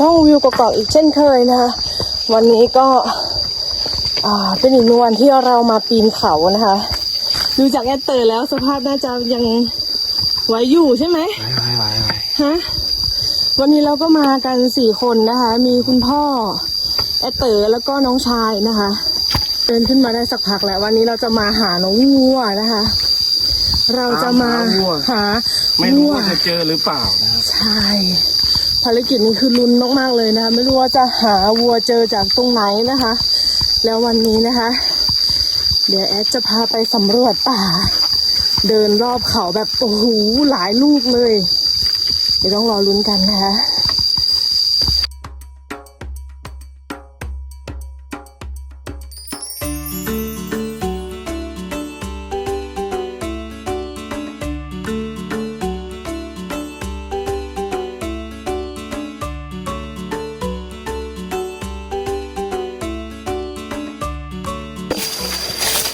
ช่องวิวกอกๆอีกเช่นเคยนะคะวันนี้ก็อ่าเป็นอีกหนึ่งวันที่เรามาปีนเขานะคะ ดูจากแอดเตอร์แล้วสภาพน่าจะยังไหวอยู่ใช่ไหมไว้ไว้ไว้ไว้ฮะวันนี้เราก็มากันสี่คนนะคะ มีคุณพ่อแอดเตอร์แล้วก็น้องชายนะคะ เดินขึ้นมาได้สักพักแล้ววันนี้เราจะมาหาน้องวัวนะคะ เราจะมาหาไม่รู้วัวว่าจะเจอหรือเปล่านะครับใช่ ภารกิจนี้คือลุ้นมากๆเลยนะคะ ไม่รู้ว่าจะหาวัวเจอจากตรงไหนนะคะ แล้ววันนี้นะคะ เดี๋ยวแอดจะพาไปสำรวจป่า เดินรอบเขาแบบโอ้โหหลายลูกเลย เดี๋ยวต้องรอลุ้นกันนะคะ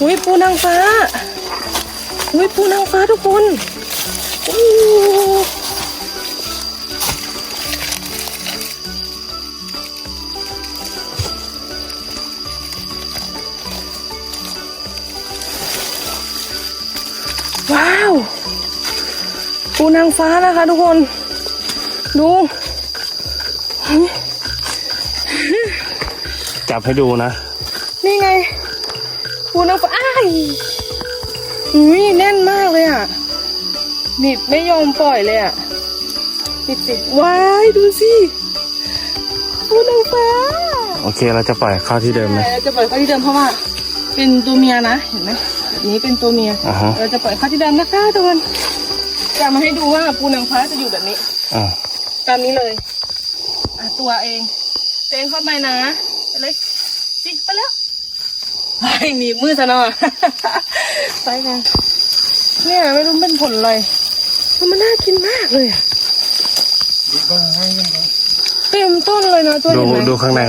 อุ้ยปูนางฟ้าอุ้ยปูนางฟ้าทุกคนอู้ว้าว ปูนางฟ้านะคะทุกคน ดูจับให้ดูนะ ปูนางฟ้าอ้ายอุ้ยแน่นมากเลยอะหนิดไม่ยอมปล่อยเลยอะติดติดว้ายดูสิปูนางฟ้าโอเคเราจะปล่อยเข้าที่เดิมไหมใช่เราจะปล่อยเข้าที่เดิมเพราะว่า เป็นตัวเมียนะเห็นไหมแบบนี้เป็นตัวเมียอ่าฮะเราจะปล่อยเข้าที่เดิมนะคะทุกคนจะมาให้ดูว่าปูนางฟ้าจะอยู่แบบนี้ อ่าตามนี้เลย อะตัวเอง เตงเข้าไปนะไปเลยจิไปแล้ว ไปหนีบมือซะหน่อยไปกันเนี่ยไม่รู้เป็นผลอะไรแต่มันน่ากินมากเลยอะเต็มต้นเลยนะตัวดูเห็นไหมดูข้างใน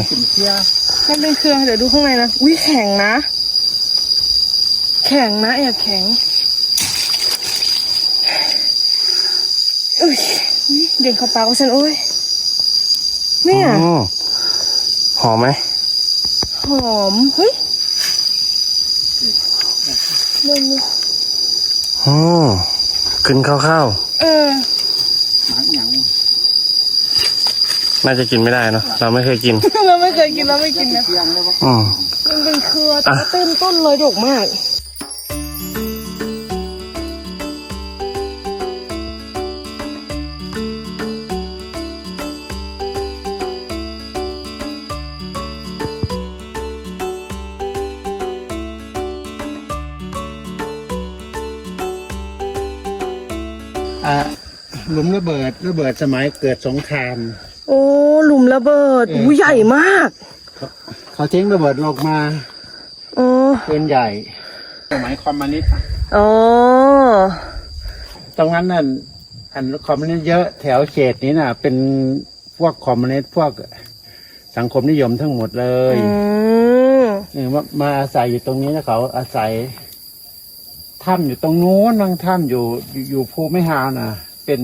มันเป็นเครือเดี๋ยวดูข้างในนะอุ้ยแข็งนะ แข็งนะแอบแข็งอุ้ยอุ๊ยเด่นเข้าปากของฉันโอ้ยเนี่ยอืมหอมไหมหอมเฮ้ย มึงอืมขึ้นข้าวเออๆน่าจะกินไม่ได้เนอะเราไม่เคยกิน เราไม่เคยกินเราไม่กินนะอืมมันเป็นเครือแต่อะว่าเต็มต้นเลยดกมาก ลุมระเบิดระเบิดสมัยเกิดสงคราม โอ้หลุมระเบิดเอออู้ใหญ่มากเขาทิ้งระเบิดลงมาอ๋อปืนใหญ่ สมัยคอมมิวนิสต์อะอ๋อตรงนั้นนั่นอันคอมมิวนิสต์เยอะแถวเขตนี้น่ะ เป็นพวกคอมมิวนิสต์พวกสังคมนิยมทั้งหมดเลยอืมเออมามาอาศัยอยู่ตรงนี้แล้วเขาอาศัยถ้ำอยู่ตรงนู้นนั่งถ้ำอยู่อยู่อยู่ภูไม่ฮาวน่ะ เป็น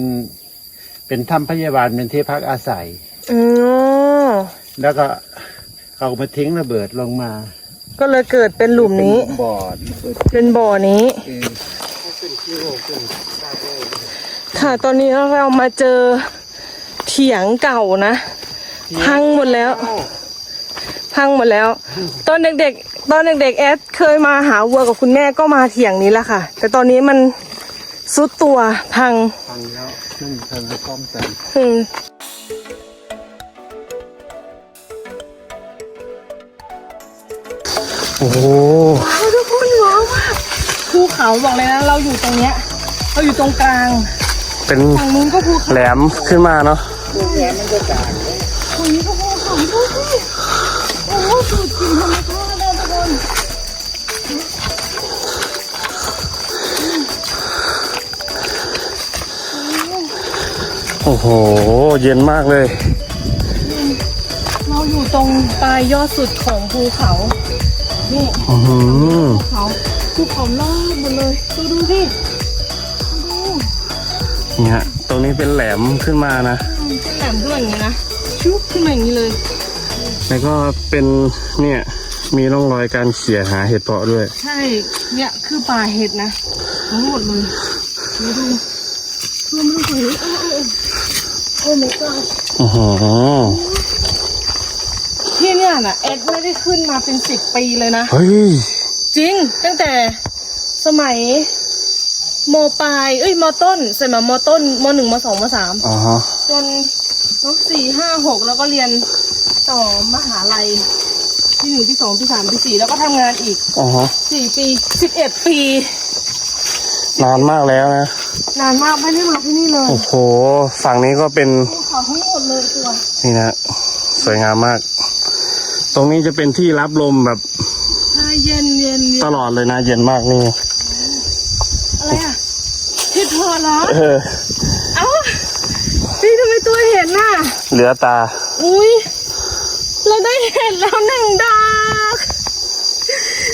เป็นถ้ำพยาบาลเป็นที่พักอาศัย อ๋อ แล้วก็เขามาทิ้งระเบิดลงมาก็เลยเกิดเป็นหลุมนี้เป็บ่อระเบิดเป็นบ่อนี้ เองขึ้นกิโลขึ้นซากเลยค่ะ ตอนนี้เรามาเจอเถียงเก่านะ พังหมดแล้ว พังหมดแล้ว ตอนเด็กๆ ตอนเด็กๆ แอดเคยมาหาวัวกับคุณแม่ก็มาเถียงนี้แหละค่ะ แต่ตอนนี้มัน ซุดตัวพังพังแล้วขึ้นเพิ่งให้ป้อมแต่อืมโอ้โหว้าวทุกคนว้าวมากภูเขาบอกเลยนะเราอยู่ตรงเนี้ย เราอยู่ตรงกลางเป็นฝั่งนู้นก็ภูเขาแหลมขึ้นมาเนาะตรงนี้ก็ภูเขาดูสิโอ้โหสูดกลิ่นธรรมชาติ อ้โห เย็นมากเลย เราอยู่ตรงปลายยอดสุดของภูเขา นี่อือหือภูเขาภูเขาลาดหมดเลย ดูดูสิดูเนี่ยตรงนี้เป็นแหลมขึ้นมานะ เป็นแหลมด้วยอย่างนี้นะ ชุบขึ้นมาอย่างนี้เลย แล้วก็เป็นเนี่ยมีร่องรอยการเขี่ยหาเห็ดเพาะด้วย ใช่ เนี่ยคือป่าเห็ดนะทั้งหมดเลยมาดูรวมดูฝั่งนี้โอ้โอ้ โอ้ my god โอ้โหที่เนี่ยน่ะเอ็ดไม่ได้ขึ้นมาเป็นสิบปีเลยนะ เฮ้ย จริง ตั้งแต่สมัยมปลาย เอ้ยมต้นสมัยมต้นมหนึ่งมสองมสามอ๋อฮะจนมสี่ห้าหกแล้วก็เรียนต่อมหาลัยที่หนึ่งที่สองที่สามที่สี่แล้วก็ทำงานอีกอ๋อฮะสี่ปีสิบเอ็ดปี นานมากแล้วนะ นานมากไม่ได้มาที่นี่เลยโอ้โห ฝั่งนี้ก็เป็นภูเขาทั้งหมดเลยตัวนี่นะสวยงามมาก ตรงนี้จะเป็นที่รับลมแบบใช่เย็นเย็นเย็ตนลอดเลยนะ เย็นมากนี่อะไรอะที่เธอเหรอเออเอ้าพี่ทำไมตัวเห็นน่ะ เหลือตา อุ้ยเราได้เห็นแล้วหนึ่งดอก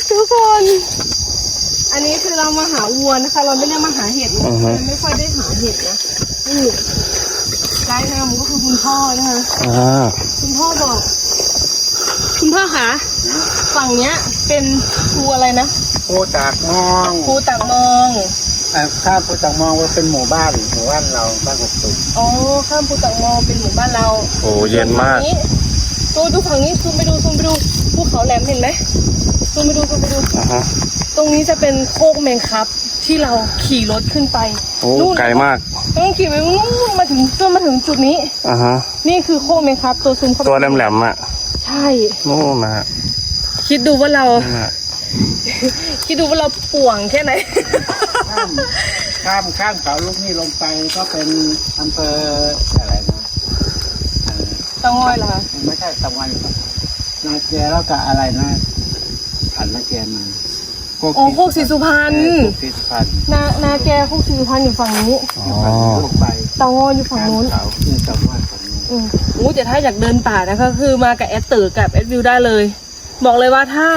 ทุกคน อันนี้คือเรามาหาวัวนะคะ เราไม่ได้มาหาเห็ดนะอือฮึเราไม่ค่อยได้หาเห็ดนะนี่ไกด์นำก็คือคุณพ่อนะคะ อ่า คุณพ่อบอก คุณพ่อคะฝั่งเนี้ย เป็นภูอะไรนะภูจากมองภูตักมองอ่าข้ามภูจากมองว่าเป็นหมู่บ้านหมู่บ้านเราบ้านกบตุกอ๋อข้ามภูตักมองเป็นหมู่บ้านเราโอ้เย็นมาก ดูดูฝั่งนี้ซูมไปดูซูมไปดูภูเขาแหลมเห็นไหมซูมไปดูซูมไปดู อ่าฮะ ตรงนี้จะเป็นโคกแมงครับ ที่เราขี่รถขึ้นไปโอ้นู่นไกลมาก ต้องขี่ไปนู่นมาถึงจนมาถึงจุดนี้ อ่าฮะ นี่คือโคกแมงครับ ตัวซูมเข้าไปตัวแหลมๆอะใช่ โน่นนะฮะคิดดูว่าเรา นั่นน่ะคิดดูว่าเราป่วงแค่ไหน ข้ามข้ามข้ามเขาลูกนี่ลงไปก็เป็นอำเภออะไรนะเอ่อ เตางอยเหรอคะไม่ใช่ตะวันครับนาเกแล้วก็อะไรนะผ่านนาเกมาโอ้โคกศรีสุพรรณเออโคกศรีสุพรรณนานาแกโคกศรีสุพรรณอยู่ฝั่งนี้อ๋อลงไปเตางอยอยู่ฝั่งข้ามนู้นเขาเนี่ยตะวันฝั่งนู้นอืมอู้แต่ถ้าอยากเดินป่านะคะคือมากับแอดตือกับแอดวิวได้เลย บอกเลยว่าถ้า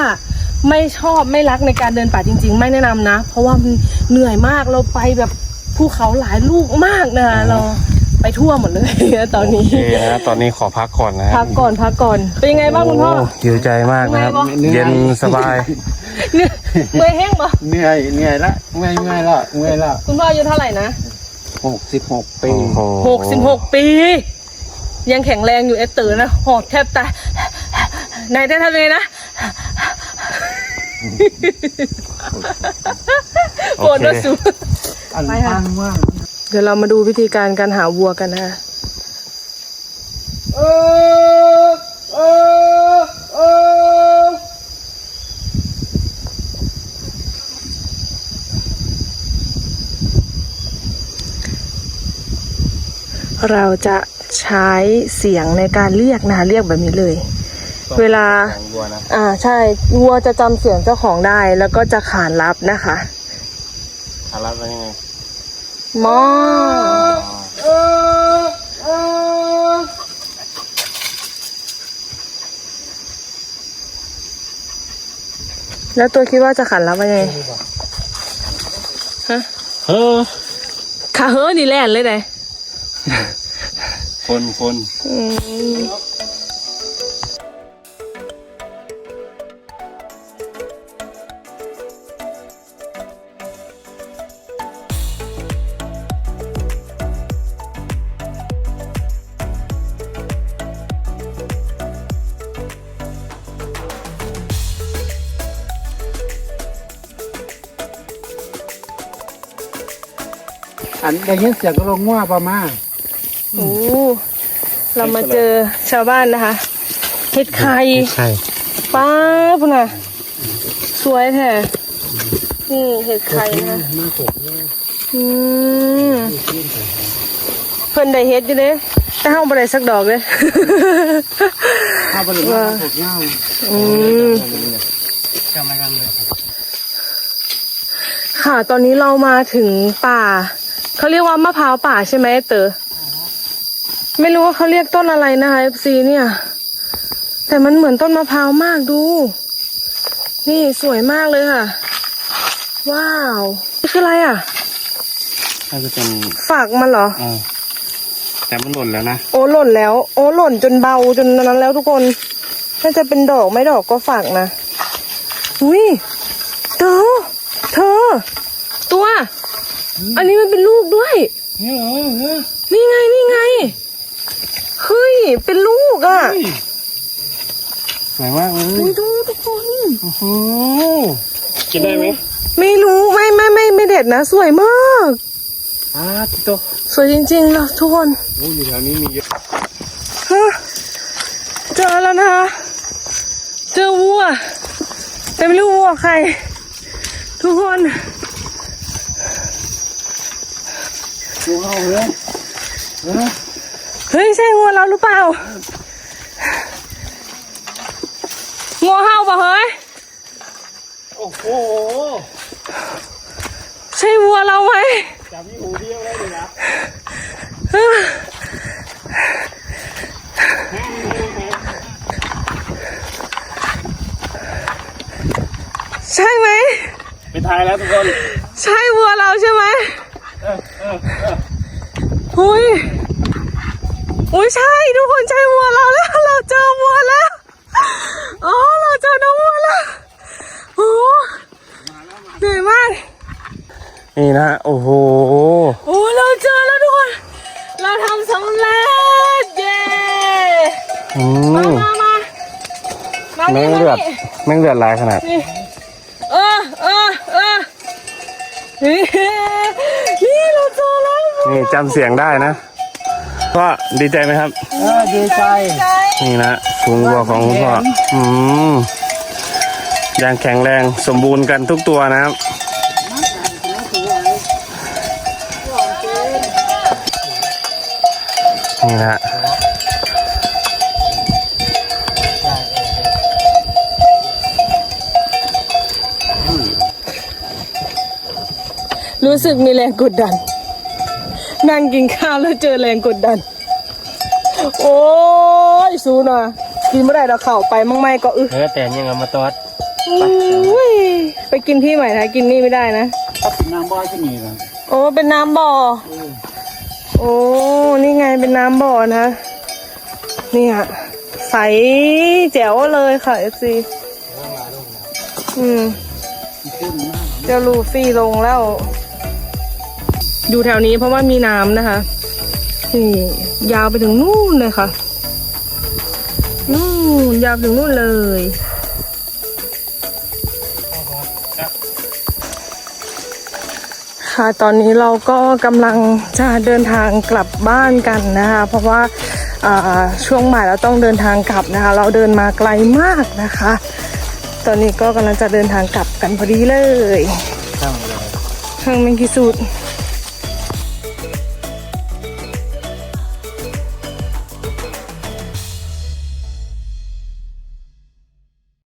ไม่ชอบไม่รักในการเดินป่าจริง ๆ ไม่แนะนำนะ เพราะว่ามันเหนื่อยมากเราไปแบบภูเขาหลายลูกมากนะคะเรา ไปทั่วหมดเลย ตอนนี้โอเคนะตอนนี้ขอพักก่อนนะฮะพักก่อนพักก่อนเป็นยังไงบ้างคุณพ่อ โหิวใจมากนะครับ เหนื่อยปะ เย็นสบายเนี่ยเมื่อยแห้งปะเหนื่อยเหนื่อยละเมื่อยเมื่อยละเมื่อยละคุณพ่ออายุเท่าไหร่นะหกสิบหกปี โอ้โหหกสิบหกปี ยังแข็งแรงอยู่แอดตือนะหอบแทบตายนายได้ทำยังไงนะปวดด้วยสูอันไปค่ะ ตั้งว่าง เดี๋ยวเรามาดูวิธีการการหาวัวกันนะคะเราจะใช้เสียงในการเรียกนะคะเรียกแบบนี้เลย เวลาของวัวนะอ่าใช่วัวจะจำเสียงเจ้าของได้แล้วก็จะขานรับนะคะอารับเป็นยังไง มอแล้วตัวคิดว่าจะขานรับว่ายังไงฮะเออขาเฮ้อนี่แล่นเลยไหนคนคนอืม นได้ยินเสียงก็ลงว่าประมาณโอ้เรามาเจอชาวบ้านนะคะเห็ดไข่ใช่ป้าพุ่นน่ะสวยแท้นี่เห็ดไข่นะคะอืมเพิ่นได้เฮ็ดอยู่เด้แต่เฮาบ่ได้สักดอกเลยข้าวบริวารถูกย่างอืมจำไม่กันเลยค่ะตอนนี้เรามาถึงป่า เขาเรียกว่ามะพร้าวป่าใช่ไหมเต๋อไม่รู้ว่าเขาเรียกต้นอะไรนะคะ FC เนี่ย แต่มันเหมือนต้นมะพร้าวมากดู นี่สวยมากเลยค่ะ ว้าวนี่คืออะไรอะน่าจะเป็นฝากมันเหรออ่าแต่มันหล่นแล้วนะโอ้หล่นแล้ว โอ้หล่นจนเบาจนนั้นแล้วทุกคน น่าจะเป็นดอกไม่ดอกก็ฝากนะอุ้ยเธอเธอ ตัว อันนี้มันเป็นลูกด้วย นี่เหรอเออนี่ไงนี่ไง เฮ้ย เป็นลูกอะสวยมากเลยอุ้ยดูทุกคนโอ้โหกินได้ไหมไม่รู้ไม่ไม่ไม่ไม่เด็ดนะ สวยมากอ่าทิโตสวยจริงๆนะทุกคนโอ้อยู่แถวนี้มีเยอะฮะเจอแล้วนะคะเจอวัวแต่ไม่รู้วัวใคร ทุกคน ดูเอาเลยเออเฮ้ยใช่วัวเราหรือเปล่างัวเห่าเปล่ะเฮ้ยโอ้โหใช่วัวเราไหมจับยี่หูเดียวเลยเลยนะเฮ้ยใช่ไหมไปทายแล้วทุกคน ใช่วัวเราใช่ไหมเอุ้ยอุ้ยใช่ทุกคนใช่วัวเราแล้วเราเจอวัวแล้วอ๋อเราเจอน้องวัวแล้วโอ้เหนื่อยมากนี่นะโอ้โหโอ้เราเจอแล้วทุกคนเราทำสำเร็จเย้มามามามาแมงเลือดแมงเลือดลายขนาดนี่ นี่นี่เราเจอแล้วนี่จำเสียงได้นะก็ดีใจไหมครับ เออดีใจใจ นี่นะฝูงวัวของคุณพ่ออืมยังแข็งแรงสมบูรณ์กันทุกตัวนะครับนี่นะ รู้สึกมีแรงกดดัน นั่งกินข้าวแล้วเจอแรงกดดัน โอ้ยสูน่ะกินไม่ได้เราเข่าไปมั่งไม่ก็อึเออแต่ยังเอามาตอดอุ้ยไปกินที่ใหม่นะกินนี่ไม่ได้นะถ้าเป็นน้ำบ่อยก็มีกันโอ้เป็นน้ำบ่ออโอ้นี่ไงเป็นน้ำบ่อนะเนี่ยใสแจ๋วเลยค่ะเอฟซีอืมเจะลูฟี่ลงแล้ว อยู่แถวนี้เพราะว่ามีน้ำนะคะนี่ยาวไปถึงนู่นเลยค่ะ นู่นยาวไปถึงนู่นเลยค่ะตอนนี้เราก็กำลังจะเดินทางกลับบ้านกันนะคะ เพราะว่าอ่าช่วงบ่ายเราต้องเดินทางกลับนะคะ เราเดินมาไกลมากนะคะ ตอนนี้ก็กำลังจะเดินทางกลับกันพอดีเลยช่างเลยทางเมงกิสูด